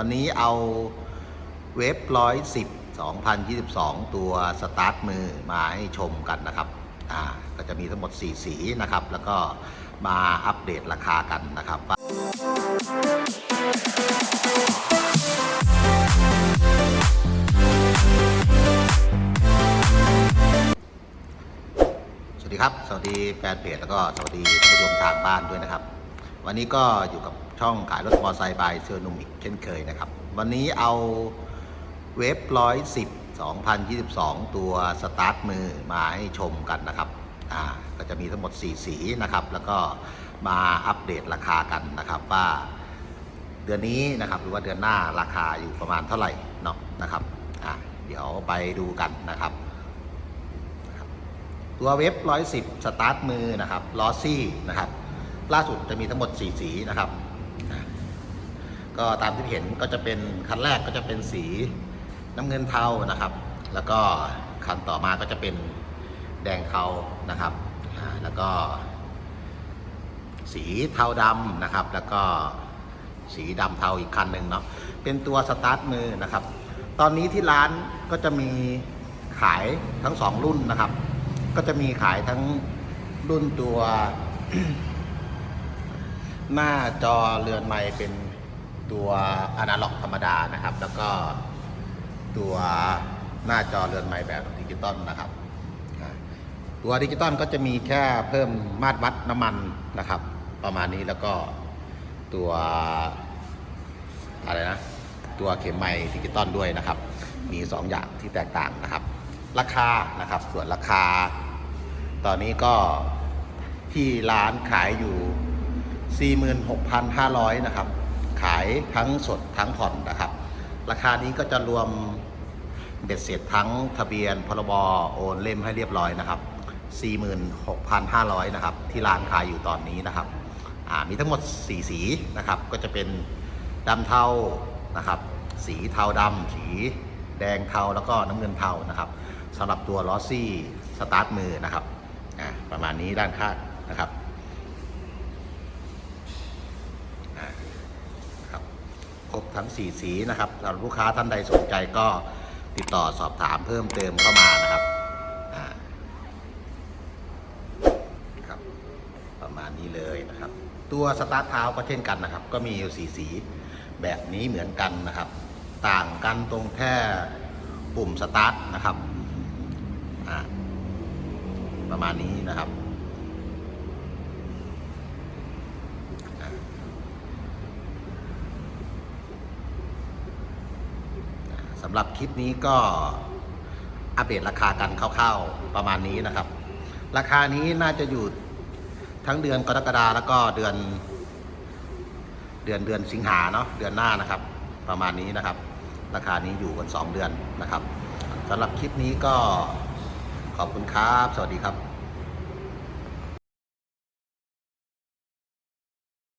วันนี้เอาเว็บร้อยสิบ2022 ตัวสตาร์ทมือมาให้ชมกันนะครับ อ่า ก็จะมีทั้งหมด 4 สีนะครับ แล้วก็มาอัปเดตราคากันนะครับสวัสดีครับ สวัสดีแฟนเพจแล้วก็สวัสดีท่านผู้ชมทางบ้านด้วยนะครับ วันนี้ก็อยู่กับ ช่องขายรถมอเตอร์ไซค์บายเซอร์นุมอีกเช่นเคยนะครับ วันนี้เอาเว็บร้อยสิบ2022 ตัวสตาร์ทมือมาให้ชมกันนะครับอ่าก็จะมีทั้งหมด 4 สีนะครับ แล้วก็มาอัปเดตราคากันนะครับว่าเดือนนี้นะครับหรือว่าเดือนหน้าราคาอยู่ประมาณเท่าไหร่เนาะนะครับอะเดี๋ยวไปดูกันนะครับ ตัวเว็บ 110 สตาร์ทมือนะครับลอซี่นะครับ ล่าสุดจะมีทั้งหมด 4 สีนะครับ ก็ตามที่เห็นก็จะเป็นคันแรกก็จะเป็นสีน้ำเงินเทานะครับ แล้วก็คันต่อมาก็จะเป็นแดงเทานะครับแล้วก็ สีเทาดำนะครับ แล้วก็สีดำเทาอีกคันหนึ่งเนาะเป็นตัวสตาร์ทมือนะครับ ตอนนี้ที่ร้านก็จะมีขายทั้งสองรุ่นนะครับ ก็จะมีขายทั้งรุ่นตัว หน้าจอเรือนไม้เป็น ตัวอนาล็อกธรรมดานะครับ แล้วก็ตัวหน้าจอเรือนไม้แบบดิจิตอลนะครับ ตัวดิจิตอลก็จะมีแค่เพิ่มมาตรวัดน้ำมันนะครับ ประมาณนี้แล้วก็ตัวอะไรนะตัวเข็มไม้ดิจิตอลด้วยนะครับ มี 2 อย่างที่แตกต่างนะครับ ราคานะครับส่วนราคา ตอนนี้ก็ที่ร้านขายอยู่ 46,500 นะครับ ขายทั้งสดทั้งผ่อนนะครับ ราคานี้ก็จะรวมเบ็ดเสร็จทั้งทะเบียนพรบโอนเล่มให้เรียบร้อยนะครับ 46,500 นะครับ ที่ร้านขายอยู่ตอนนี้นะครับมีทั้งหมด 4 สีนะครับ ก็จะเป็นดำเทานะครับ สีเทาดำสีแดงเทาแล้วก็น้ำเงินเทานะครับสำหรับตัวลอซี่สตาร์ทมือนะครับประมาณนี้ด้านข้างนะครับอ่าครับคร บทั้ง 4 สีนะครับสำหรับลูกค้าท่านใดสนใจก็ติดต่อสอบถามเพิ่มเติมเข้ามานะครับครับ ประมาณนี้เลยนะครับ ตัวสตาร์ทเท้าก็เช่นกันนะครับ ก็มีอยู่สีสีแบบนี้เหมือนกันนะครับ ต่างกันตรงแค่ปุ่มสตาร์ทนะครับประมาณนี้นะครับ สำหรับคลิปนี้ก็อัปเดตราคากันคร่าวๆประมาณนี้นะครับ ราคานี้น่าจะอยู่ทั้งเดือนกรกฎาแล้วก็เดือน เดือนเดือนสิงหาเนาะเดือนหน้านะครับ ประมาณนี้นะครับ ราคานี้อยู่กัน 2 เดือนนะครับสำหรับคลิปนี้ก็ขอบคุณครับ สวัสดีครับ